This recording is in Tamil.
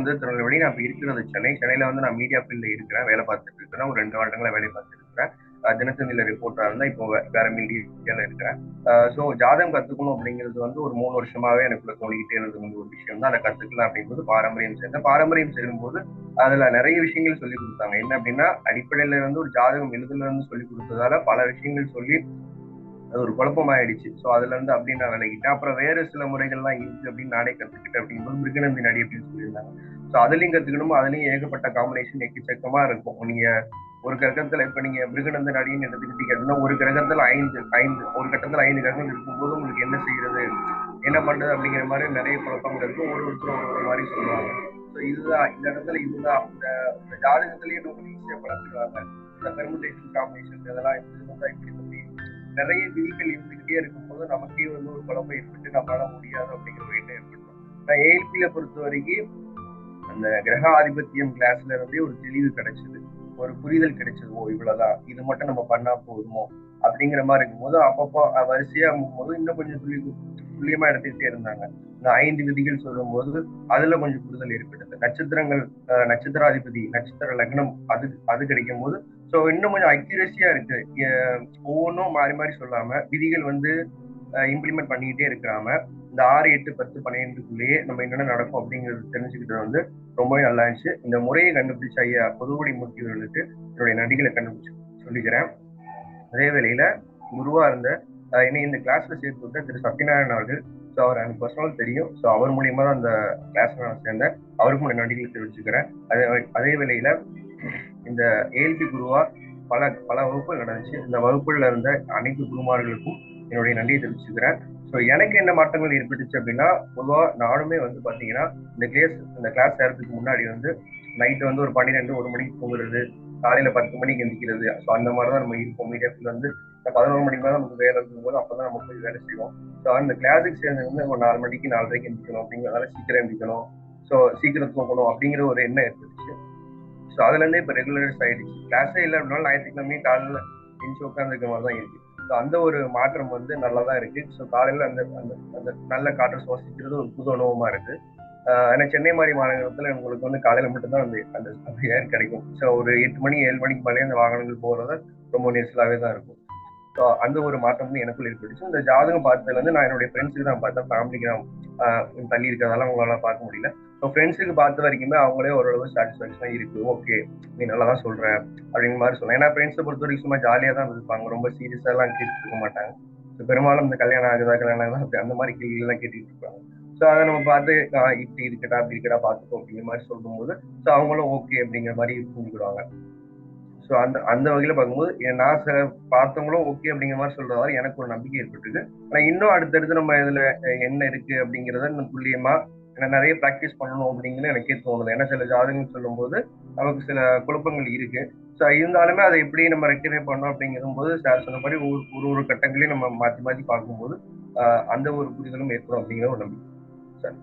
வந்து திருநெல்வேலி நான் இருக்கிறது சென்னை. சென்னையில வந்து நான் மீடியா ஃபீல்ட்ல இருக்கிறேன் வேலை பார்த்துட்டு இருக்கிறேன். ஒரு ரெண்டு வருடங்களா வேலை பார்த்துட்டு இருக்கிறேன் தினத்தந்தில தினத்தந்தியில ரிப்போர்ட்டா இருந்தா இப்போ வேற மீடியால இருக்கிறேன். ஸோ ஜாதகம் கத்துக்கணும் அப்படிங்கிறது வந்து ஒரு மூணு வருஷமாவே எனக்குள்ள தோணிக்கிட்டே இருந்தது. ஒரு விஷயம் தான். அதை கத்துக்கலாம் அப்படிங்கும்போது பாரம்பரியம் சேர்ந்தேன். பாரம்பரியம் சேரும்போது அதுல நிறைய விஷயங்கள் சொல்லி கொடுத்தாங்க. என்ன அப்படின்னா அடிப்படையில இருந்து ஒரு ஜாதகம் எழுதுல இருந்து சொல்லி கொடுத்ததால பல விஷயங்கள் சொல்லி அது ஒரு குழப்பமாயிடுச்சு. ஸோ அதுல இருந்து அப்படி நான் விலகிட்டேன். அப்புறம் வேற சில முறைகள்லாம் இருக்கு அப்படின்னு நானே கத்துக்கிட்டேன் அப்படிங்கும்போது மிருகநந்தி நடி அப்படின்னு சொல்லியிருந்தாங்க. ஸோ அதுலயும் கத்துக்கணும் அதுலயும் ஏகப்பட்ட காம்பினேஷன் எக்கச்சக்கமா இருக்கும். நீங்க ஒரு கிரகத்துல இப்ப நீங்க மிருகநந்தன் அடின்னு எடுத்துக்கிட்டீங்கன்னா ஒரு கிரகத்துல ஐந்து ஐந்து ஒரு கட்டத்துல ஐந்து கிரகங்கள் இருக்கும்போது உங்களுக்கு என்ன செய்யறது? என்ன பண்றது அப்படிங்கிற மாதிரி நிறைய குழப்பங்கள் இருக்கும். ஒரு ஒருத்தர் ஒரு ஒரு மாதிரி சொல்லுவாங்க. ஸோ இதுதான் இந்த இடத்துல இதுதான். இந்த இந்த ஜாதகத்திலேயே ரொம்ப ஈஸியா பழக்கிடுவாங்க. இந்த பெர்முடேஷன் காம்பினேஷன் இதெல்லாம் இப்படி இருந்தா இப்படி சொல்லி நிறைய விதிகள் இருந்துகிட்டே இருக்கும்போது நமக்கே வந்து ஒரு குழப்பம் ஏற்பட்டு நம்மளால முடியாது அப்படிங்கிற ஒரு எண்ணம் ஏற்பட்டோம் நான் ஏஎல்பியில பொறுத்த வரைக்கும் அந்த கிரக ஆதிபத்தியம் கிளாஸ்ல இருந்தே ஒரு தெளிவு கிடைச்சது. ஒரு புரிதல் கிடைச்சது. ஓ இவ்வளவுதான். இது மட்டும் நம்ம பண்ணா போதுமோ? அப்படிங்கிற மாதிரி இருக்கும்போது அப்பப்போ வரிசையா போது இன்னும் கொஞ்சம் துள்ளி துல்லியமா எடுத்துக்கிட்டே இருந்தாங்க. இந்த ஐந்து விதிகள் சொல்லும்போது அதுல கொஞ்சம் புரிதல் ஏற்பட்டது. நட்சத்திரங்கள் நட்சத்திராதிபதி நட்சத்திர லக்னம் அது அது கிடைக்கும் போது ஸோ இன்னும் கொஞ்சம் அக்யூரஸியா இருக்கு. ஒவ்வொன்றும் மாறி மாறி சொல்லாம விதிகள் வந்து இம்ப்ளிமெண்ட் பண்ணிக்கிட்டே இருக்கிறாம இந்த ஆறு எட்டு பத்து பன்னிரெண்டுக்குள்ளேயே நம்ம என்னென்ன நடக்கும் அப்படிங்கிறது தெரிஞ்சுக்கிட்டது வந்து ரொம்பவே நல்லா இருந்துச்சு. இந்த முறையை கண்டுபிடிச்ச ஐயா பொதுவடி மூர்த்தி அவர்களுக்கு என்னுடைய நடிகளை கண்டுபிடிச்சு சொல்லிக்கிறேன். அதே வேளையில குருவா இருந்த என்னை இந்த கிளாஸ்ல சேர்த்து விட்ட திரு சத்யநாராயணன் அவர்கள் ஸோ அவர் எனக்கு பர்சனல் தெரியும். ஸோ அவர் மூலியமா தான் அந்த கிளாஸ்ல நான் சேர்ந்தேன். அவருக்கும் என்னுடைய நடிகளை தெரிவிச்சுக்கிறேன். அதே அதே வேளையில இந்த ஏல்பி குருவா பல பல வகுப்புகள் நடந்துச்சு. இந்த வகுப்புல இருந்த அனைத்து குருமார்களுக்கும் என்னுடைய நன்றியை தெரிவிச்சுக்கிறேன். ஸோ எனக்கு என்ன மாற்றங்கள் ஏற்பட்டுச்சு அப்படின்னா பொதுவாக நானுமே வந்து பார்த்தீங்கன்னா இந்த கிளாஸ் இந்த கிளாஸ் சேர்றதுக்கு முன்னாடி வந்து நைட்டு வந்து ஒரு பன்னிரெண்டு ஒரு மணிக்கு தூங்குறது காலையில பத்து மணிக்கு எந்திக்கிறது ஸோ அந்த மாதிரி தான் நம்ம இருப்போம். மீடியாஃபில் வந்து இந்த பதினோரு மணிக்கு மேலே நமக்கு வேலை இருக்கும்போது அப்போ தான் நம்ம போய் வேலை செய்வோம். ஸோ அந்த கிளாஸுக்கு சேர்ந்து வந்து ஒரு நாலு மணிக்கு நாலரைக்கு எந்திக்கணும் அப்படிங்கிறதால சீக்கிரம் எந்திக்கணும் ஸோ சீக்கிரம் தூங்கணும் அப்படிங்கிற ஒரு எண்ணம் ஏற்பட்டுச்சு. ஸோ அதுலேருந்தே இப்போ ரெகுலரைஸ் ஆயிடுச்சு. கிளாஸே இல்லை அப்படின்னாலும் ஞாயிற்றுக்கிழமையும் காலையில் எஞ்சி உட்காந்துருக்க மாதிரி தான் இருக்குது ஸோ அந்த ஒரு மாற்றம் வந்து நல்லா தான் இருக்கு. ஸோ காலையில் அந்த அந்த அந்த நல்ல காற்றை சுவாசிக்கிறது ஒரு புது அனுபவமா இருக்கு. ஏன்னா சென்னை மாதிரி மாநகரத்தில் உங்களுக்கு வந்து காலையில் மட்டும்தான் அந்த அந்த அந்த ஏர் கிடைக்கும். ஸோ ஒரு எட்டு மணி ஏழு மணிக்கு மேலே அந்த வாகனங்கள் போகிறத ரொம்ப நெரிசலாகவே தான் இருக்கும். ஸோ அந்த ஒரு மாற்றம் வந்து எனக்குள்ள ஏற்பட்டுச்சு. இந்த ஜாதகம் பார்த்ததுல இருந்து நான் என்னுடைய ஃப்ரெண்ட்ஸுக்கு தான் பார்த்தேன் ஃபேமிலிக்கு தான் தள்ளி இருக்கிறதால அவங்களால பார்க்க முடியல. ஸோ ஃப்ரெண்ட்ஸுக்கு பார்த்த வரைக்குமே அவங்களே ஓரளவு சாட்டிஸ்ஃபேக்ஷனாக இருக்கு. ஓகே நீ நல்லா தான் சொல்ற அப்படிங்கிற மாதிரி சொல்லலாம் ஏன்னா ஃப்ரெண்ட்ஸை பொறுத்த வரைக்கும் சும்மா ஜாலியாக தான் இருப்பாங்க. ரொம்ப சீரியஸாக எல்லாம் கேட்டுட்டு இருக்க மாட்டாங்க. ஸோ பெரும்பாலும் இந்த கல்யாணம் ஆகுதா கல்யாணம் ஆகுதா அப்படி அந்த மாதிரி கேள்விகள்லாம் கேட்டுட்டு இருப்பாங்க. ஸோ அதை நம்ம பார்த்து இப்படி இருக்கட்டா அப்படி இருக்கட்டா பார்த்துக்கோ அப்படிங்கிற மாதிரி சொல்லும்போது ஸோ அவங்களும் ஓகே அப்படிங்கிற மாதிரி புரிஞ்சுக்கிடுவாங்க ஸோ அந்த அந்த வகையில் பார்க்கும்போது நான் சில பார்த்தவங்களும் ஓகே அப்படிங்கிற மாதிரி சொல்றதால எனக்கு ஒரு நம்பிக்கை ஏற்பட்டுருக்கு. ஆனால் இன்னும் அடுத்தடுத்து நம்ம இதில் என்ன இருக்கு அப்படிங்கிறத இன்னும் துல்லியமா நான் நிறைய ப்ராக்டிஸ் பண்ணணும் அப்படிங்கிறது எனக்கே தோணுது ஏன்னா சில ஜாதகங்கள் சொல்லும்போது நமக்கு சில குழப்பங்கள் இருக்கு. ஸோ இருந்தாலுமே அதை எப்படி நம்ம ரெக்டிஃபை பண்ணோம் அப்படிங்கும் போது சார் சொன்ன மாதிரி ஒரு ஒரு ஒரு கட்டங்களையும் நம்ம மாற்றி மாற்றி பார்க்கும்போது அந்த ஒரு புரிதலும் ஏற்படும் அப்படிங்கிற ஒரு நம்பிக்கை. சார்